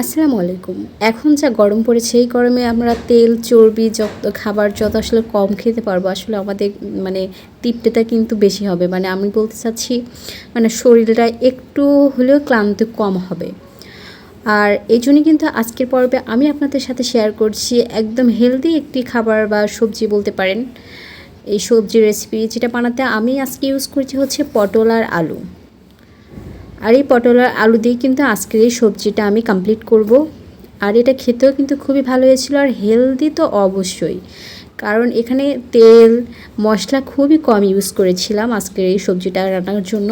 আসসালামু আলাইকুম। এখন যা গরম পড়েছে, এই গরমে আমরা তেল, চর্বি, যত খাবার, যত আসলে কম খেতে পারব, আসলে আমাদের মানে তৃপ্তিটা কিন্তু বেশি হবে। মানে আমি বলতে চাচ্ছি মানে শরীরটা একটু হলেও ক্লান্ত কম হবে। আর এই জন্যই কিন্তু আজকের পর্বে আমি আপনাদের সাথে শেয়ার করছি একদম হেলদি একটি খাবার বা সবজি বলতে পারেন। এই সবজির রেসিপি যেটা বানাতে আমি আজকে ইউজ করছি হচ্ছে পটল আর আলু। আর এই পটল আর আলু দিয়ে কিন্তু আজকের এই সবজিটা আমি কমপ্লিট করব। আর এটা খেতেও কিন্তু খুবই ভালো হয়েছিল আর হেলদি তো অবশ্যই। কারণ এখানে তেল, মশলা খুবই কম ইউজ করেছিলাম আজকের এই সবজিটা রান্নার জন্য।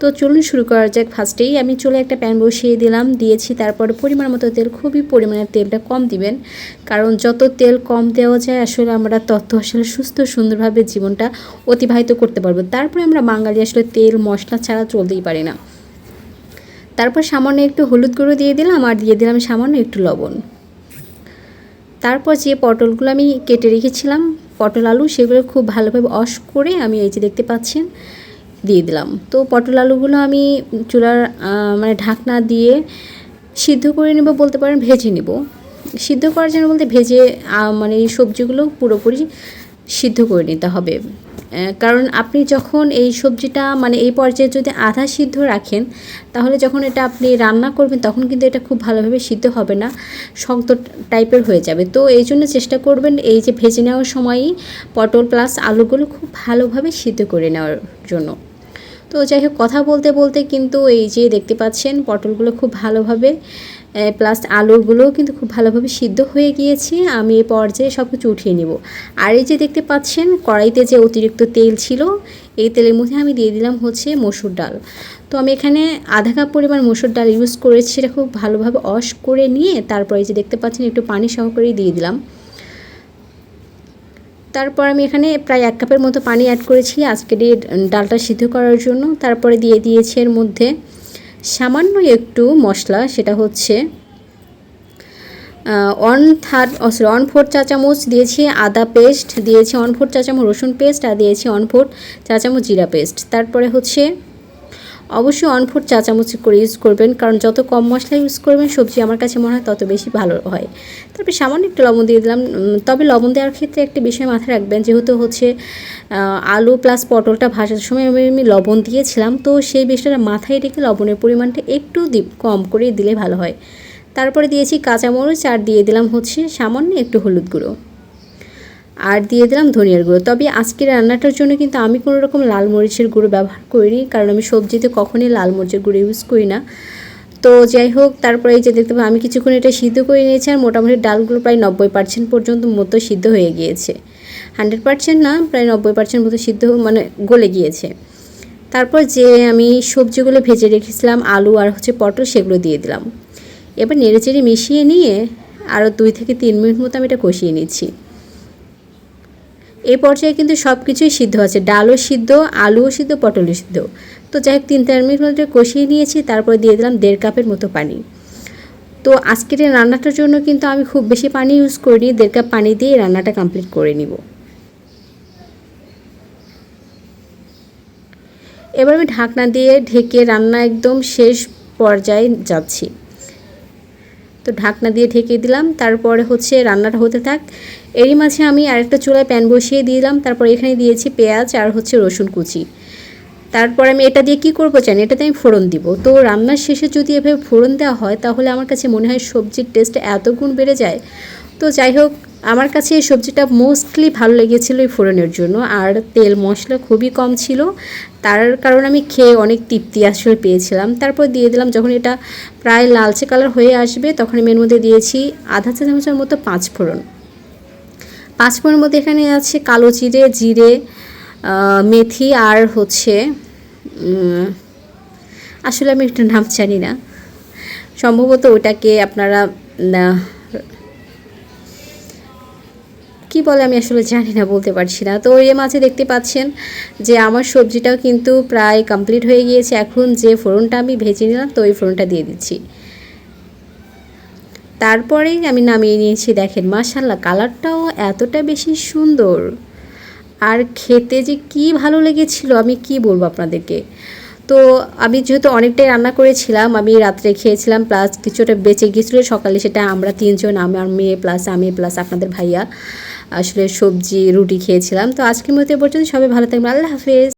তো চলুন শুরু করা যাক। ফার্স্টেই আমি চলে একটা প্যান বসিয়ে দিলাম। দিয়েছি তারপরে পরিমাণ মতো তেল, খুবই পরিমাণের তেলটা কম দিবেন। কারণ যত তেল কম দেওয়া যায়, আসলে আমরা তত আসলে সুস্থ, সুন্দরভাবে জীবনটা অতিবাহিত করতে পারব। তারপরে আমরা বাঙালি আসলে তেল, মশলা ছাড়া চলতেই পারি না। তারপর সামান্য একটু হলুদ গুঁড়ো দিয়ে দিলাম আর দিয়ে দিলাম সামান্য একটু লবণ। তারপর যে পটলগুলো আমি কেটে রেখেছিলাম, পটল আলু, সেগুলো খুব ভালোভাবে অশ করে আমি এই যে দেখতে পাচ্ছেন, দিয়ে দিলাম। তো পটল আলুগুলো আমি চুলার মানে ঢাকনা দিয়ে সিদ্ধ করে নেব বলতে পারেন, ভেজে নেব। সিদ্ধ করার জন্য বলতে ভেজে মানে সবজিগুলো পুরোপুরি সিদ্ধ করে নিতে হবে। কারণ আপনি যখন এই সবজিটা মানে এই পর্যায়ে যদি আধা সিদ্ধ রাখেন, তাহলে যখন এটা আপনি রান্না করবেন, তখন কিন্তু এটা খুব ভালোভাবে সিদ্ধ হবে না, শক্ত টাইপের হয়ে যাবে। তো এই জন্য চেষ্টা করবেন এই যে ভেজে নেওয়ার সময়ই পটল প্লাস আলুগুলো খুব ভালোভাবে সিদ্ধ করে নেওয়ার জন্য। তো যাই হোক, কথা বলতে বলতে কিন্তু এই যে দেখতে পাচ্ছেন, পটলগুলো খুব ভালোভাবে প্লাস আলুগুলোও কিন্তু খুব ভালোভাবে সিদ্ধ হয়ে গিয়েছে, আমি এই পর্যায়ে সব কিছু উঠিয়ে নেব। আর এই যে দেখতে পাচ্ছেন, কড়াইতে যে অতিরিক্ত তেল ছিল, এই তেলের মধ্যে আমি দিয়ে দিলাম হচ্ছে মসুর ডাল। তো আমি এখানে আধা কাপ পরিমাণ মসুর ডাল ইউজ করেছি, সেটা খুব ভালোভাবে অশ করে নিয়ে, তারপরে যে দেখতে পাচ্ছেন, একটু পানি সহকারে দিয়ে দিলাম। তারপর আমি এখানে প্রায় এক কাপের মতো পানি অ্যাড করেছি আজকে ডালটা সিদ্ধ করার জন্য। তারপরে দিয়ে দিয়েছি এর মধ্যে সামান্য একটু মশলা, সেটা হচ্ছে one third sorry one four চা চামচ দিয়েছি আদা পেস্ট দিয়েছি ওয়ান ফোর চা চামচ রসুন পেস্ট আর দিয়েছি ওয়ান ফোর চা চামচ জিরা পেস্ট তারপরে হচ্ছে অবশ্যই ওয়ান ফোর করে ইউজ করবেন, কারণ যত কম মশলা ইউজ করবেন, সবজি আমার কাছে মনে হয় তত বেশি ভালো হয়। তারপরে সামান্য একটু লবণ দিয়ে দিলাম। তবে লবণ দেওয়ার ক্ষেত্রে একটা বিষয় মাথায় রাখবেন, যেহেতু হচ্ছে আলু প্লাস পটলটা ভাজার সময় আমি আমি লবণ দিয়েছিলাম, তো সেই বিষয়টা মাথায় রেখে লবণের পরিমাণটা একটু কম করে দিলে ভালো হয়। তারপরে দিয়েছি কাঁচামরিচ, আর দিয়ে দিলাম হচ্ছে সামান্য একটু হলুদ গুঁড়ো। আর দিয়ে দিলাম ধনিয়ার গুঁড়ো। তবে আজকের রান্নাটার জন্য কিন্তু আমি কোনো রকম লাল মরিচের গুঁড়ো ব্যবহার করিনি, কারণ আমি সবজিতে কখনই লাল মরিচের গুঁড়ো ইউজ করি না। তো যাই হোক, তারপরে এই যে দেখতে পাবো আমি কিছুক্ষণ এটা সিদ্ধ করে নিয়েছি আর মোটামুটি ডালগুলো প্রায় নব্বই পার্সেন্ট পর্যন্ত মতো সিদ্ধ হয়ে গিয়েছে। হান্ড্রেড পার্সেন্ট না, প্রায় নব্বই পার্সেন্ট মতো সিদ্ধ মানে গলে গিয়েছে। তারপর যে আমি সবজিগুলো ভেজে রেখেছিলাম, আলু আর হচ্ছে পটল সেগুলো দিয়ে দিলাম। এবার নেড়ে চেড়ে মিশিয়ে নিয়ে আরও দুই থেকে তিন মিনিট মতো আমি এটা কষিয়ে নিচ্ছি। এই পর্যায়ে কিন্তু সব কিছুই সিদ্ধ আছে। ডালও সিদ্ধ, আলুও সিদ্ধ, পটলও সিদ্ধ। তো যাই হোক, তিন চার মিনিট মতো কষিয়ে নিয়েছি, তারপরে দিয়ে দিলাম দেড় কাপের মতো পানি। তো আজকের এই রান্নাটার জন্য কিন্তু আমি খুব বেশি পানি ইউজ করিনি, দেড় কাপ পানি দিয়ে রান্নাটা কমপ্লিট করে নিব। এবার আমি ঢাকনা দিয়ে ঢেকে রান্না একদম শেষ পর্যায়ে যাচ্ছি। তো ঢাকনা দিয়ে ঢেকে দিলাম, তারপরে হচ্ছে রান্নাটা হতে থাক। এরই মাঝে আমি আরেকটা চুলায় প্যান বসিয়ে দিলাম, তারপর এখানে দিয়েছি পেঁয়াজ আর হচ্ছে রসুন কুচি। তারপর আমি এটা দিয়ে কি করব চান এটাতে আমি ফোড়ন দিব। তো রান্নার শেষে যদি এভাবে ফোড়ন দেওয়া হয়, তাহলে আমার কাছে মনে হয় সবজির টেস্ট এত গুণ বেড়ে যায়। তো যাই হোক আমার কাছে এই সবজিটা মোস্টলি ভালো লেগেছিল এই ফোড়নের জন্য, আর তেল মশলা খুবই কম ছিল। তার কারণে আমি খেয়ে অনেক তৃপ্তি আসলে পেয়েছিলাম। তারপর দিয়ে দিলাম, যখন এটা প্রায় লালচে কালার হয়ে আসবে, তখন আমি এর মধ্যে দিয়েছি আধা চা চামচের মতো পাঁচ ফোড়ন। পাঁচ ফোড়নের মধ্যে এখানে আছে কালো জিরে জিরে মেথি, আর হচ্ছে আসলে আমি একটা নাম জানি না। সম্ভবত ওটাকে আপনারা কি বলে আমি আসলে জানি না, বলতে পারছি না। তো এর মাঝে দেখতে পাচ্ছেন যে আমার সবজিটাও কিন্তু প্রায় কমপ্লিট হয়ে গিয়েছে। এখন যে ফোড়নটা আমি ভেজে নিলাম, তো ওই ফোড়নটা দিয়ে দিচ্ছি। তারপরেই আমি নামিয়ে নিয়েছি, দেখেন মাসাল্লাহ কালারটাও এতটা বেশি সুন্দর। আর খেতে যে কি ভালো লেগেছিল, আমি কি বলব আপনাদেরকে? তো আমি যেহেতু অনেকটাই রান্না করেছিলাম, আমি রাত্রে খেয়েছিলাম, প্লাস কিছুটা বেঁচে গিয়েছিল। সকালে সেটা আমরা তিনজন, আমার মেয়ে, প্লাস আমি, প্লাস আপনাদের ভাইয়া। আসলে সবজি রুটি খেয়েছিলাম। তো আজকের মতো পর্যন্ত। সবাই ভালো থাকবেন। আল্লাহ হাফেজ।